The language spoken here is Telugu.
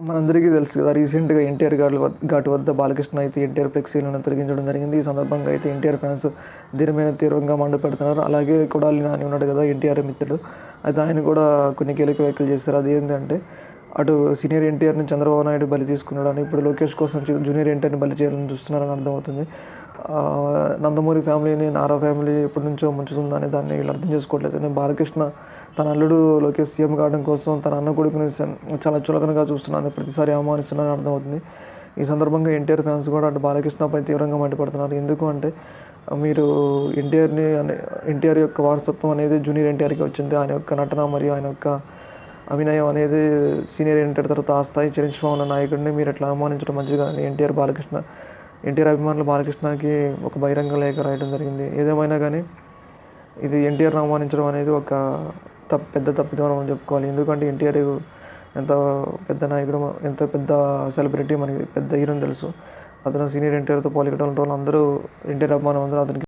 మనందరికీ తెలుసు కదా రీసెంట్గా ఎన్టీఆర్ ఘాట్ వద్ద ఘాట్ వద్ద బాలకృష్ణ అయితే ఎన్టీఆర్ ఫ్లెక్సీలను తొలగించడం జరిగింది. ఈ సందర్భంగా అయితే ఎన్టీఆర్ ఫ్యాన్స్ దీని తీవ్రంగా మండిపెడుతున్నారు అలాగే కొడాలి నాని ఉన్నాడు కదా ఎన్టీఆర్ మిత్రుడు. అయితే ఆయన కూడా కొన్ని కీలక వ్యాఖ్యలు చేశారు. అది ఏంటంటే అటు సీనియర్ ఎన్టీఆర్ని చంద్రబాబు నాయుడు బలి తీసుకున్నాడని ఇప్పుడు లోకేష్ కోసం జూనియర్ ఎన్టీఆర్ని బలి చేయాలని చూస్తున్నారని అర్థమవుతుంది. నందమూరి ఫ్యామిలీని నారా ఫ్యామిలీ ఎప్పటి నుంచో ముంచుతుందని దాన్ని వీళ్ళు అర్థం చేసుకోవట్లేదు. నేను బాలకృష్ణ తన అల్లుడు లోకేష్ సీఎం కావడం కోసం తన అన్న కొడుకుని చాలా చులకనగా చూస్తున్నాను. ప్రతిసారి అవమానిస్తున్నానని అర్థమవుతుంది. ఈ సందర్భంగా ఎన్టీఆర్ ఫ్యాన్స్ కూడా అటు బాలకృష్ణపై తీవ్రంగా మండిపడుతున్నారు. ఎందుకు అంటే మీరు ఎన్టీఆర్ని ఎన్టీఆర్ యొక్క వారసత్వం అనేది జూనియర్ ఎన్టీఆర్కి వచ్చింది. ఆయన యొక్క నటన మరియు ఆయన యొక్క అభినయం అనేది సీనియర్ ఎన్టీఆర్ తర్వాత ఆ స్థాయి చిరంజీవి ఉన్న నాయకుడిని మీరు ఎట్లా అవమానించడం మంచిది? కానీ ఎన్టీఆర్ బాలకృష్ణ ఎన్టీఆర్ అభిమానులు బాలకృష్ణకి ఒక బహిరంగ లేఖ రాయడం జరిగింది. ఏదేమైనా కానీ ఇది ఎన్టీఆర్ని అవమానించడం అనేది ఒక తప్ప పెద్ద తప్పిదం మనం చెప్పుకోవాలి. ఎందుకంటే ఎన్టీఆర్ ఎంత పెద్ద నాయకుడు ఎంత పెద్ద సెలబ్రిటీ మనకి పెద్ద హీరో తెలుసు. అతను సీనియర్ ఎన్టీఆర్తో పోలికడం వాళ్ళు అందరూ ఎన్టీఆర్ అభిమానం అందరూ అతనికి